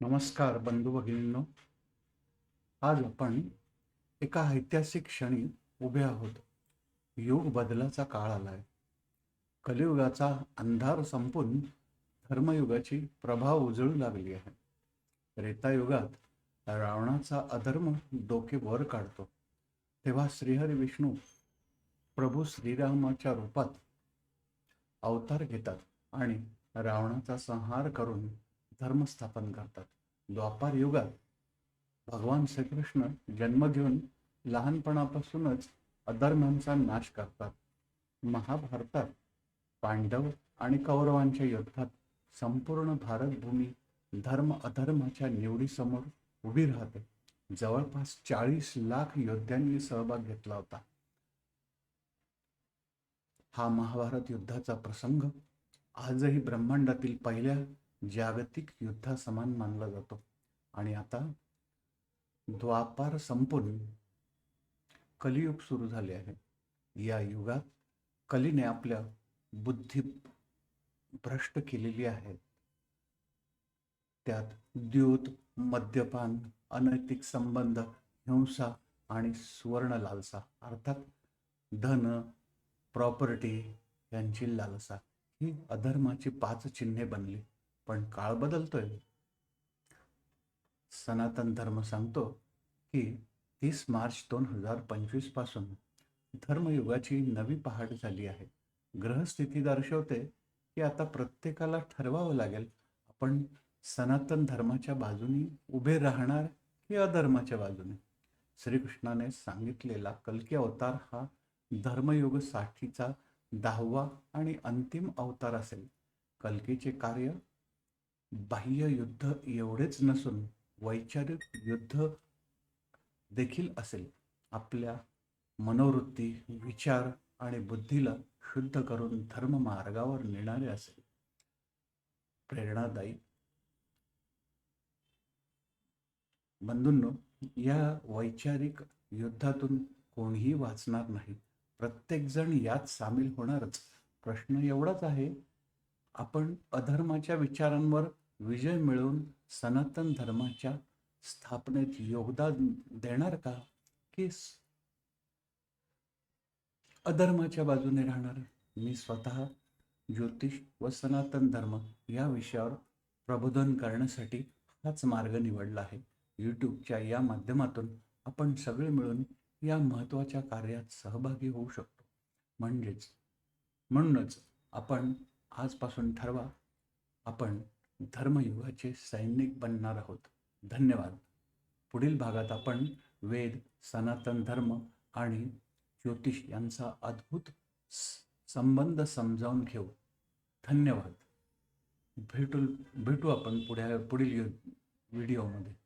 नमस्कार बंधू भगिनींनो. आज आपण एका ऐतिहासिक क्षणी उभे आहोत. युग बदलाचा काळ आलाय. कलियुगाचा अंधार संपून धर्मयुगाची प्रभाव उजळू लागली आहे. रेतायुगात रावणाचा अधर्म डोके वर काढतो. तेव्हा श्रीहरी विष्णू प्रभू श्रीरामाच्या रूपात अवतार घेतात आणि रावणाचा संहार करून धर्म स्थापन करतात. द्वापार युगात भगवान श्रीकृष्ण जन्म घेऊन लहानपणापासूनच अधर्मांचा नाश करतात. महाभारतात पांडव आणि कौरवांच्या युद्धात संपूर्ण भारतभूमी धर्म अधर्माच्या निवडीसमोर उभी राहते. जवळपास चाळीस लाख योद्ध्यांनी सहभाग घेतला होता. हा महाभारत युद्धाचा प्रसंग आजही ब्रह्मांडातील पहिल्या जागतिक युद्धासमान मानला जातो. आणि आता द्वापार संपून कलियुग सुरू झाले आहे. या युगात कलीने आपल्या बुद्धी भ्रष्ट केलेली आहे. त्यात द्यूत मद्यपान अनैतिक संबंध हिंसा आणि सुवर्ण लालसा अर्थात धन प्रॉपर्टी यांची लालसा ही अधर्माची पाच चिन्हे बनली. पण काळ बदलतोय. सनातन धर्म सांगतो की तीस मार्च दोन हजार पंचवीसपासून धर्मयुगाची नवी पहाट झाली आहे. ग्रहस्थिती दर्शवते की आता प्रत्येकाला ठरवावं लागेल आपण सनातन धर्माच्या बाजूने उभे राहणार की अधर्माच्या बाजूने? श्रीकृष्णाने सांगितलेला कल्की अवतार हा धर्मयुग साठीचा दहावा आणि अंतिम अवतार असेल. कल्कीचे कार्य बाह्य युद्ध एवढेच नसून वैचारिक युद्ध देखील असेल. आपल्या मनोवृत्ती विचार आणि बुद्धीला शुद्ध करून धर्म मार्गावर नेणारे असेल. प्रेरणादायी. बंधूंनो या वैचारिक युद्धातून कोणीही वाचणार नाही. प्रत्येकजण यात सामील होणारच. प्रश्न एवढाच आहे आपण अधर्माच्या विचारांवर विजय मिळवून सनातन धर्माच्या स्थापनेत योगदान देणार का? की अधर्माच्या बाजूने राहणार. मी स्वतः ज्योतिष व सनातन धर्म या विषयावर प्रबोधन करण्यासाठी हाच मार्ग निवडला आहे. यूट्यूबच्या या माध्यमातून आपण सगळे मिळून या महत्त्वाच्या कार्यात सहभागी होऊ शकतो. म्हणजेच म्हणूनच आपण आजपासून ठरवा आपण धर्मयुगाचे सैनिक बनणार आहोत. धन्यवाद. पुढील भागात आपण वेद सनातन धर्म आणि ज्योतिष यांचा अद्भुत स- संबंध समजावून घेऊ. धन्यवाद. भेटू भेटू आपण पुढ्या पुढील व्हिडिओमध्ये.